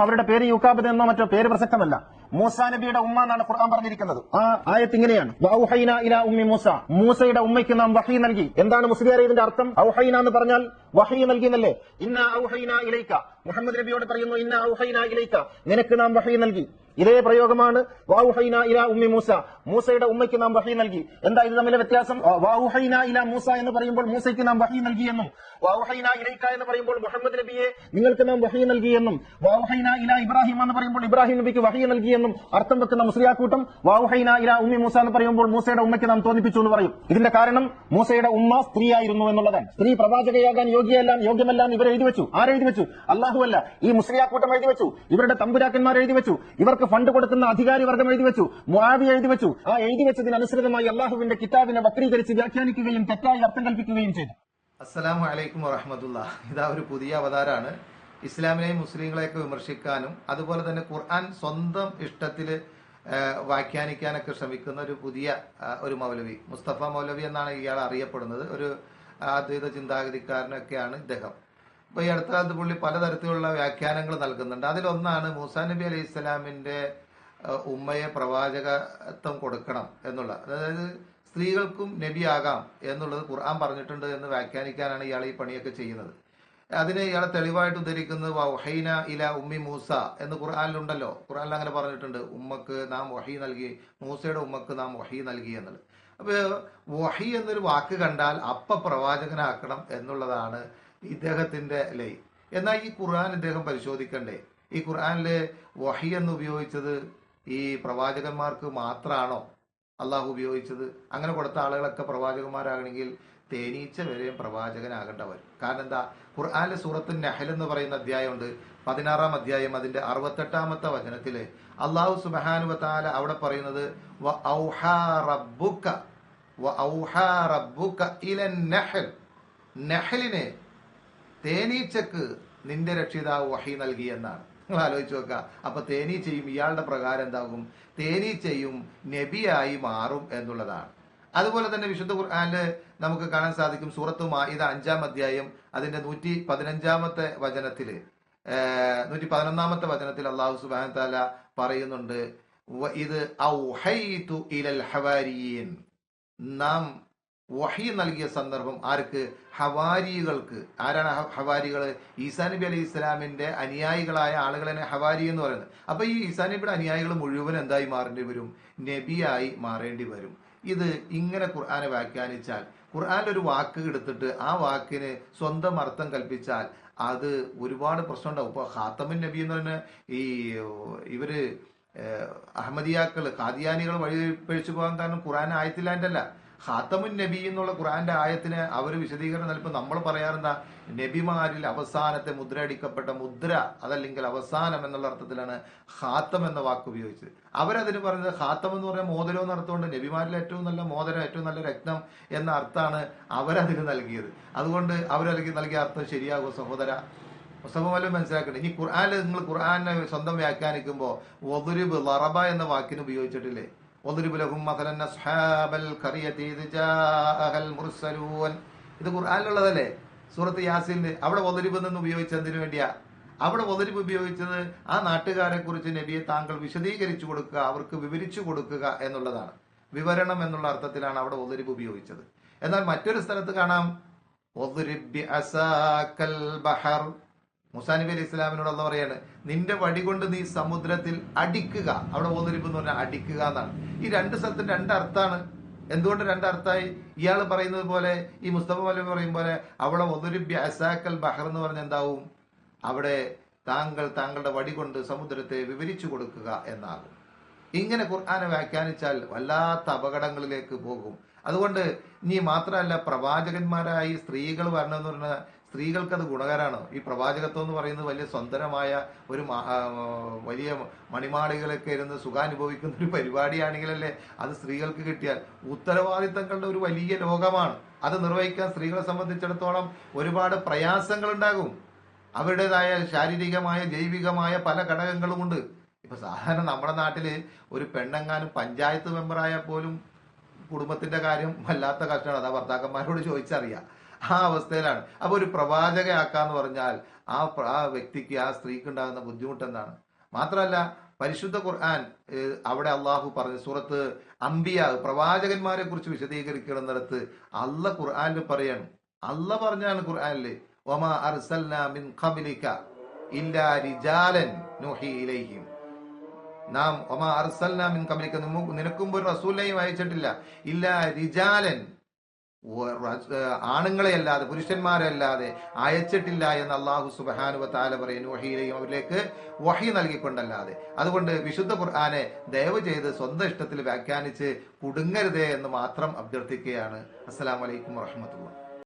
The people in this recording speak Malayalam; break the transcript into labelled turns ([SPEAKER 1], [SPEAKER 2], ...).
[SPEAKER 1] അവരുടെ പേര് യുക്കാബത് എന്നോ മറ്റോ പേര് പ്രസക്തമല്ല. മൂസ നബിയുടെ ഉമ്മ എന്നാണ് ഖുർആൻ പറഞ്ഞിരിക്കുന്നത്. ആ ആയത്ത് ഇങ്ങനെയാണ്. ഇലാ ഉമ്മി മൂസ. മൂസയുടെ ഉമ്മയ്ക്ക് നാം വഹി നൽകി. എന്താണ് മുസ്ലിയാരെ അർത്ഥം? ഔഹൈന എന്ന് പറഞ്ഞാൽ വഹി നൽകി എന്നല്ലേ ഇന്ന ഔഹൈന ഇലൈക്ക മുഹമ്മദ് നബിയോട് പറയുന്നു ഇന്ന ഔഹൈന ഇലൈക്ക നിനക്ക് നാം വഹി നൽകി. ഇതേ പ്രയോഗമാണ് വാവുഹൈന ഇല ഉമ്മി മൂസ. മൂസയുടെ ഉമ്മയ്ക്ക് നാം വഹി നൽകി. എന്താ ഇത് തമ്മിലെ വ്യത്യാസം? വാവുഹൈന ഇല മൂസ എന്ന് പറയുമ്പോൾ മൂസയ്ക്ക് നാം വഹി നൽകിയെന്നും വാവുഹൈന ഇലൈക്ക എന്ന് പറയുമ്പോൾ മുഹമ്മദ് നബിയെ നിങ്ങൾക്ക് നാം വഹി നൽകിയെന്നും വാവുഹൈന ഇല ഇബ്രാഹിം എന്ന് പറയുമ്പോൾ ഇബ്രാഹിം നബിക്ക് വഹി നൽകിയെന്നും അർത്ഥം വെക്കുന്ന മുസ്ലിയാക്കൂട്ടം വാവുഹൈന ഇല ഉമ്മി മൂസ എന്ന് പറയുമ്പോൾ മൂസയുടെ ഉമ്മയ്ക്ക് നാം തോന്നിപ്പിച്ചു എന്ന് പറയും. ഇതിന്റെ കാരണം മൂസയുടെ ഉമ്മ സ്ത്രീയായിരുന്നു എന്നുള്ളതാണ്. സ്ത്രീ പ്രവാചകയാകാൻ യോഗ്യയെല്ലാം യോഗ്യമല്ല ഇവരെ എഴുതി വെച്ചു. ആരെഴുതി വെച്ചു? അല്ലാഹുവല്ല ഈ മുസ്ലിയാക്കൂട്ടം എഴുതി വെച്ചു. ഇവരുടെ തമ്പുരാക്കന്മാർ എഴുതി വെച്ചു. ഇവർക്ക് ഫണ്ട് കൊടുക്കുന്ന അധികാരി വർഗം എഴുതി വെച്ചു. മുആവി എഴുതി വെച്ചു. ആ എഴുതി വെച്ചതിനനുസൃതമായി അള്ളാഹുവിന്റെ കിതാബിനെ വക്രീകരിച്ച് വ്യാഖ്യാനിക്കുകയും തെറ്റായി അർത്ഥം കൽപ്പിക്കുകയും ചെയ്തു.
[SPEAKER 2] അസ്സലാമു അലൈക്കും വറഹമത്തുള്ള ഇതാ ഒരു പുതിയ അവതാരാണ്. ഇസ്ലാമിനെയും മുസ്ലിങ്ങളെയൊക്കെ വിമർശിക്കാനും അതുപോലെ തന്നെ ഖുർആൻ സ്വന്തം ഇഷ്ടത്തിൽ വ്യാഖ്യാനിക്കാനൊക്കെ ശ്രമിക്കുന്ന ഒരു പുതിയ ഒരു മൗലവി. മുസ്തഫ മൗലവി എന്നാണ് ഇയാൾ അറിയപ്പെടുന്നത്. ഒരു അദ്വൈത ചിന്താഗതിക്കാരനൊക്കെയാണ് ഇദ്ദേഹം. അപ്പൊ ഈ അടുത്ത പുള്ളി പലതരത്തിലുള്ള വ്യാഖ്യാനങ്ങൾ നൽകുന്നുണ്ട്. അതിലൊന്നാണ് മൂസാ നബി അലൈഹി ഇസ്ലാമിന്റെ ഉമ്മയെ പ്രവാചകത്വം കൊടുക്കണം എന്നുള്ള അതായത് സ്ത്രീകൾക്കും നബിയാകാം എന്നുള്ളത് ഖുർആൻ പറഞ്ഞിട്ടുണ്ട് എന്ന് വ്യാഖ്യാനിക്കാനാണ് ഇയാൾ ഈ പണിയൊക്കെ ചെയ്യുന്നത്. അതിന് ഇയാളെ തെളിവായിട്ട് ഉദ്ധരിക്കുന്നത് വഹൈന ഇല ഉമ്മി മൂസ എന്ന് ഖുർആാനിലുണ്ടല്ലോ. ഖുർആാനിൽ അങ്ങനെ പറഞ്ഞിട്ടുണ്ട് ഉമ്മക്ക് നാം വഹി നൽകി മൂസയുടെ ഉമ്മക്ക് നാം വഹി നൽകി എന്നുള്ളത്. അപ്പൊ വഹി എന്നൊരു വാക്ക് കണ്ടാൽ അപ്പ പ്രവാചകനാക്കണം എന്നുള്ളതാണ് ഇദ്ദേഹത്തിന്റെ ലൈ. എന്നാൽ ഈ ഖുർആൻ ഇദ്ദേഹം പരിശോധിക്കണ്ടേ? ഈ ഖുർആാനിൽ വഹി എന്ന് ഉപയോഗിച്ചത് ഈ പ്രവാചകന്മാർക്ക് മാത്രമാണോ അള്ളാഹു ഉപയോഗിച്ചത്? അങ്ങനെ കൊടുത്ത ആളുകളൊക്കെ പ്രവാചകന്മാരാകണമെങ്കിൽ തേനീച്ച വരെയും പ്രവാചകനാകേണ്ടവർ കാരണം എന്താ? ഖുർആാനിലെ സൂറത്ത് നഹൽ എന്ന് പറയുന്ന അധ്യായമുണ്ട്. പതിനാറാം അധ്യായം അതിന്റെ അറുപത്തെട്ടാമത്തെ വചനത്തിൽ അള്ളാഹു സുബാനുവത്താല അവിടെ പറയുന്നത് "വ ഔഹാ റബ്ബുക വ ഔഹാ റബ്ബുക ഇലൻ നഹൽ. നഹലിനെ തേനീച്ചക്ക് നിന്റെ രക്ഷിതാവ് വഹി നൽകി എന്നാണ്. നിങ്ങൾ ആലോചിച്ച് നോക്കുക. അപ്പൊ തേനീച്ചയും ഇയാളുടെ പ്രകാരം എന്താകും? തേനീച്ചയും നബിയായി മാറും എന്നുള്ളതാണ്. അതുപോലെ തന്നെ വിശുദ്ധ ഖുർആാനിൽ നമുക്ക് കാണാൻ സാധിക്കും സൂറത്ത് മാഇദ അഞ്ചാം അധ്യായം അതിന്റെ നൂറ്റി പതിനഞ്ചാമത്തെ വചനത്തിൽ. നൂറ്റി പതിനൊന്നാമത്തെ വചനത്തിൽ അള്ളാഹു സുബാൻ താല പറയുന്നുണ്ട് "വ ഇത് ഇലൽ നാം വഹി നൽകിയ സന്ദർഭം ആർക്ക്? ഹവാരികൾക്ക്. ആരാണ് ഹവാരികൾ ഈസാ നബി അലൈഹി ഇസ്ലാമിന്റെ അനുയായികളായ ആളുകളെ ഹവാരി എന്ന് പറയുന്നത്. അപ്പൊ ഈ ഈസാ നബിയുടെ അനുയായികൾ മുഴുവൻ എന്തായി മാറേണ്ടി വരും? നബിയായി മാറേണ്ടി വരും. ഇത് ഇങ്ങനെ ഖുർആാനെ വ്യാഖ്യാനിച്ചാൽ ഖുർആൻ ഒരു വാക്ക് എടുത്തിട്ട് ആ വാക്കിന് സ്വന്തം അർത്ഥം കൽപ്പിച്ചാൽ അത് ഒരുപാട് പ്രശ്നം ഉണ്ടാവും ഇപ്പൊ ഹാത്തമിൻ നബി എന്ന് പറഞ്ഞ ഈ ഇവർ അഹമ്മദിയാക്കൾ ഖാദിയാനികൾ വഴി പഴിച്ചു പോകാൻ കാരണം ഖുർആൻ ആയത്തിലാൻഡല്ല ഖാത്തമുൻ നബി എന്നുള്ള ഖുറാന്റെ ആയത്തിന് അവർ വിശദീകരണം നൽകുമ്പോൾ നമ്മൾ പറയാറെന്താ? നബിമാരിൽ അവസാനത്തെ മുദ്ര അടിക്കപ്പെട്ട മുദ്ര അതല്ലെങ്കിൽ അവസാനം എന്നുള്ള അർത്ഥത്തിലാണ് ഹാത്തം എന്ന വാക്ക് ഉപയോഗിച്ചത്. അവരതിന് പറഞ്ഞത് ഹാത്തം എന്ന് പറഞ്ഞാൽ മോതിരം എന്ന് അർത്ഥമുണ്ട്. നബിമാരിൽ ഏറ്റവും നല്ല മോതിരം ഏറ്റവും നല്ല രക്തം എന്ന അർത്ഥമാണ് അവരതിന് നൽകിയത്. അതുകൊണ്ട് അവരതിന് നൽകിയ അർത്ഥം ശരിയാകും സഹോദര? മുസ്തഫമല്ലോ മനസ്സിലാക്കണം ഇനി ഖുർആാനിൽ നിങ്ങൾ ഖുർആാനെ സ്വന്തം വ്യാഖ്യാനിക്കുമ്പോൾ ഒതുരിബ് ലറബ എന്ന വാക്കിന് ഉപയോഗിച്ചിട്ടില്ലേ? ഒതുരിബ് ലഹും മസലൻ അസ്ഹാബൽ ഖറിയതി ഇദ് ജാഅഹൽ മുർസലൂൻ ഇത് ഖുർആാനിലുള്ളതല്ലേ? സൂറത്ത് യാസിന് അവിടെ ഒതരിപ്പ് നിന്ന് ഉപയോഗിച്ചതിന് വേണ്ടിയാ? അവിടെ ഒതരിപ്പ് ഉപയോഗിച്ചത് ആ നാട്ടുകാരെ കുറിച്ച് നബിയെ താങ്കൾ വിശദീകരിച്ചു കൊടുക്കുക അവർക്ക് വിവരിച്ചു കൊടുക്കുക എന്നുള്ളതാണ്. വിവരണം എന്നുള്ള അർത്ഥത്തിലാണ് അവിടെ ഒതരിപ്പ് ഉപയോഗിച്ചത്. എന്നാൽ മറ്റൊരു സ്ഥലത്ത് കാണാം. ഒതുരിബ് മുസാ നബി അലി ഇസ്ലാമിനോട് അല്ല പറയാണ് നിന്റെ വടി കൊണ്ട് നീ സമുദ്രത്തിൽ അടിക്കുക. അവിടെ ഓതിരിപ്പ് എന്ന് പറഞ്ഞാൽ അടിക്കുക എന്നാണ്. ഈ രണ്ട് സ്ഥലത്തിന് രണ്ട് എന്തുകൊണ്ട് രണ്ട് അർത്ഥായി ഇയാൾ പറയുന്നത് പോലെ ഈ മുസ്തഫ മലബി പറയും പോലെ അവിടെ ഒതുരിബ്യ അസാക്കൽ ബഹർ എന്ന് പറഞ്ഞ എന്താവും? അവിടെ താങ്കൾ താങ്കളുടെ വടി കൊണ്ട് സമുദ്രത്തെ വിവരിച്ചു കൊടുക്കുക എന്നാകും. ഇങ്ങനെ ഖുർആാനെ വ്യാഖ്യാനിച്ചാൽ വല്ലാത്ത അപകടങ്ങളിലേക്ക് പോകും. അതുകൊണ്ട് ഇനി മാത്രമല്ല പ്രവാചകന്മാരായി സ്ത്രീകൾ വരണമെന്ന് പറഞ്ഞാൽ സ്ത്രീകൾക്ക് അത് ഗുണകരമാണ് ഈ പ്രവാചകത്വം എന്ന് പറയുന്നത് വലിയ സ്വന്തരമായ ഒരു വലിയ മണിമാളികളൊക്കെ ഇരുന്ന് സുഖാനുഭവിക്കുന്ന ഒരു പരിപാടിയാണെങ്കിലല്ലേ അത് സ്ത്രീകൾക്ക് കിട്ടിയാൽ. ഉത്തരവാദിത്തങ്ങളുടെ ഒരു വലിയ ലോകമാണ്. അത് നിർവഹിക്കാൻ സ്ത്രീകളെ സംബന്ധിച്ചിടത്തോളം ഒരുപാട് പ്രയാസങ്ങൾ ഉണ്ടാകും അവരുടേതായ ശാരീരികമായ ജൈവികമായ പല ഘടകങ്ങളുമുണ്ട്. ഇപ്പൊ സാധാരണ നമ്മുടെ നാട്ടിൽ ഒരു പെണ്ണെങ്ങാനും പഞ്ചായത്ത് മെമ്പറായാൽ പോലും കുടുംബത്തിന്റെ കാര്യം വല്ലാത്ത കഷ്ടമാണ്. അതാ ഭർത്താക്കന്മാരോട് ചോദിച്ചറിയാം. ആ അവസ്ഥയിലാണ്. അപ്പൊ ഒരു പ്രവാചകയാക്കാന്ന് പറഞ്ഞാൽ ആ ആ വ്യക്തിക്ക് ആ സ്ത്രീക്ക് ഉണ്ടാകുന്ന ബുദ്ധിമുട്ട് എന്താണ് മാത്രമല്ല പരിശുദ്ധ ഖുർആൻ അവിടെ അള്ളാഹു പറഞ്ഞു സൂറത്ത് അംബിയ പ്രവാചകന്മാരെ കുറിച്ച് വിശദീകരിക്കണമെന്നിടത്ത് അല്ല ഖുർആനിൽ പറയണം. അല്ല പറഞ്ഞാണ് ഖുർആാനിൽ ഒമാ അർസൽനാ മിൻ ഖബലിക ഇല്ലാ റിജാലൻ നുഹി ഇലൈഹിം. നാം ഒമാ അർസൽനാ മിൻ ഖബലിക. നിമു- നിനക്കും ഒരു റസൂലിനെയും അയച്ചിട്ടില്ല. ഇല്ല റിജാലൻ. ആണുങ്ങളെ അല്ലാതെ പുരുഷന്മാരെ അല്ലാതെ അയച്ചിട്ടില്ല എന്ന് അള്ളാഹു സുബാനുവ താല പറയുന്നു വഹിയിലെയും അവരിലേക്ക് വഹി നൽകിക്കൊണ്ടല്ലാതെ. അതുകൊണ്ട് വിശുദ്ധ ഖുർആാനെ ദയവ് ചെയ്ത് സ്വന്തം ഇഷ്ടത്തിൽ വ്യാഖ്യാനിച്ച് കുടുങ്ങരുതേ എന്ന് മാത്രം അഭ്യർത്ഥിക്കുകയാണ്. അസ്സലാമലൈക്കും വറഹമത്തുള്ള